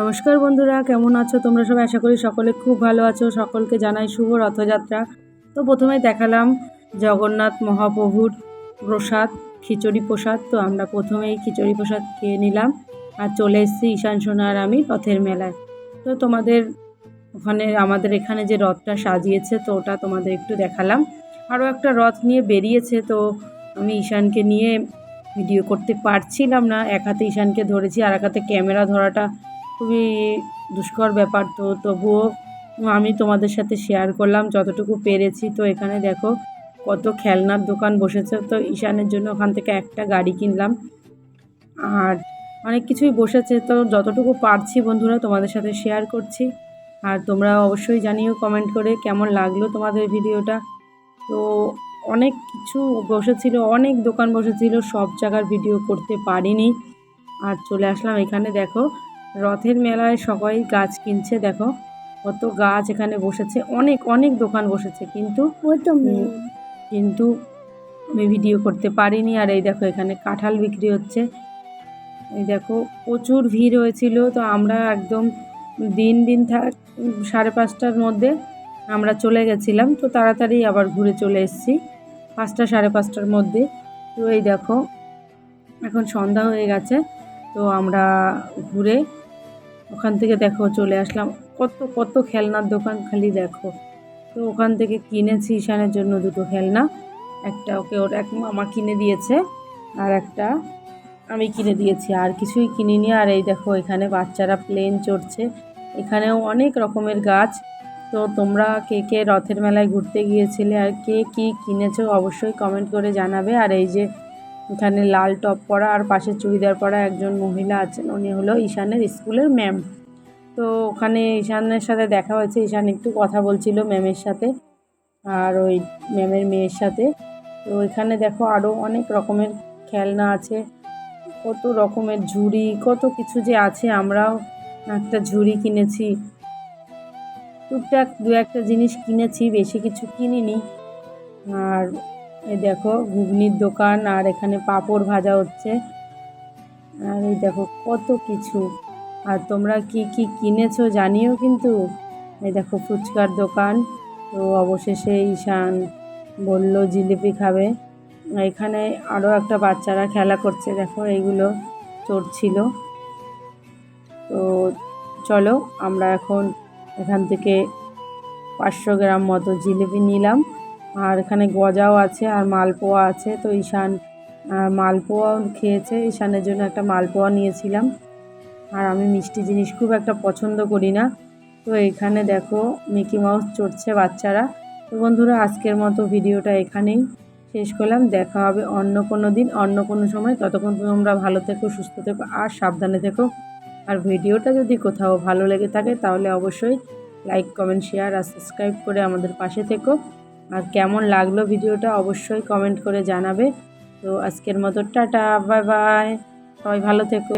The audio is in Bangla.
নমস্কার বন্ধুরা, কেমন আছো? তোমরা সবাই আশা করি সকলে খুব ভালো আছো। সকলকে জানাই শুভ রথযাত্রা। তো প্রথমে দেখালাম জগন্নাথ মহাপ্রভুর প্রসাদ, খিচুড়ি প্রসাদ। তো আমরা প্রথমেই খিচুড়ি প্রসাদ খেয়ে নিলাম আর চলে এসেছি ঈশান সোনার আমি রথের মেলায়। তো তোমাদের ওখানে, আমাদের এখানে যে রথটা সাজিয়েছে, তো ওটা তোমাদের একটু দেখালাম। আরও একটা রথ নিয়ে বেরিয়েছে, তো আমি ঈশানকে নিয়ে ভিডিও করতে পারছিলাম না। এক হাতে ঈশানকে ধরেছি, আর এক হাতে ক্যামেরা ধরাটা খুবই দুষ্কর ব্যাপার তো, তবুও আমি তোমাদের সাথে শেয়ার করলাম, যতটুকু পেরেছি। তো এখানে দেখো কত খেলনার দোকান বসেছে। তো ঈশানের জন্য ওখান থেকে একটা গাড়ি কিনলাম। আর অনেক কিছুই বসেছে। তো যতটুকু পারছি বন্ধুরা তোমাদের সাথে শেয়ার করছি। আর তোমরা অবশ্যই জানিও কমেন্ট করে কেমন লাগল তোমাদের ভিডিওটা। তো অনেক কিছু বসেছিল, অনেক দোকান বসেছিল, সব জায়গার ভিডিও করতে পারিনি। আর চলে আসলাম এখানে দেখো রথের মেলায় সবাই গাছ কিনছে দেখো। কত গাছ এখানে বসেছে। অনেক অনেক দোকান বসেছে কিন্তু কিন্তু আমি ভিডিও করতে পারিনি। আর এই দেখো এখানে কাঁঠাল বিক্রি হচ্ছে। এই দেখো প্রচুর ভিড় হয়েছিল। তো আমরা একদম দিন দিন থাক সাড়ে পাঁচটার মধ্যে আমরা চলে গেছিলাম। তো তাড়াতাড়ি আবার ঘুরে চলে এসেছি পাঁচটা সাড়ে পাঁচটার মধ্যে। তো এই দেখো এখন সন্ধ্যা হয়ে গেছে। তো আমরা ঘুরে ওখান থেকে দেখো চলে আসলাম। কত কত খেলনার দোকান খালি দেখো। তো ওখান থেকে কিনেছি ঈশানের জন্য দুটো খেলনা। একটা ওকে ওর এক মামা কিনে দিয়েছে আর একটা আমি কিনে দিয়েছি। আর কিছুই কিনিনি। আর এই দেখো এখানে বাচ্চারা প্লেন চড়ছে। এখানেও অনেক রকমের গাছ। তো তোমরা কে কে রথের মেলায় ঘুরতে গিয়েছিলে আর কে কী কিনেছো অবশ্যই কমেন্ট করে জানাবে। আর এই যে এখানে লাল টপ পরা আর পাশে চুড়িদার পরা একজন মহিলা আছেন। উনি হলো ঈশানের স্কুলের ম্যাম। তো ওখানে ঈশানের সাথে দেখা হয়েছে। ঈশান একটু কথা বলছিল ম্যামের সাথে আর ওই ম্যামের মেয়ের সাথে। তো এখানে দেখো আরও অনেক রকমের খেলনা আছে। কত রকমের ঝুড়ি, কত কিছু যে আছে। আমরাও একটা ঝুড়ি কিনেছি। টুকটাক দু একটা জিনিস কিনেছি, বেশি কিছু কিনিনি। আর এই দেখো, ঘুগনির দোকান, আর এখানে পাঁপড় ভাজা হচ্ছে। আর এই দেখো, কত কিছু। আর তোমরা কি কি কিনেছো জানিও কিন্তু। এই দেখো, ফুচকার দোকান। তো অবশেষে ঈশান বলল, জিলিপি খাবে। এখানে আরও একটা বাচ্চারা খেলা করছে, দেখো, এইগুলো চড়ছিল। তো চলো, আমরা এখন এখান থেকে পাঁচশো গ্রাম মতো জিলিপি নিলাম। আর এখানে গজাও আছে আর মালপোয়া আছে। তো ঈশান মালপোয়াও খেয়েছে। ঈশানের জন্য একটা মালপোয়া নিয়েছিলাম। আর আমি মিষ্টি জিনিস খুব একটা পছন্দ করি না। তো এখানে দেখো, মিকি মাউস চড়ছে বাচ্চারা। তো বন্ধুরা, আজকের মতো ভিডিওটা এখানেই শেষ করলাম। দেখা হবে অন্য কোনো দিন, অন্য কোনো সময়। ততক্ষণ তোমরা ভালো থেকো, সুস্থ থেকো আর সাবধানে থেকো। আর ভিডিওটা যদি কোথাও ভালো লেগে থাকে, তাহলে অবশ্যই লাইক, কমেন্ট, শেয়ার আর সাবস্ক্রাইব করে আমাদের পাশে থেকো। আর কেমন লাগল ভিডিওটা অবশ্যই কমেন্ট করে জানাবে। তো আজকের মতো টাটা বাই বাই সবাই ভালো থেকো।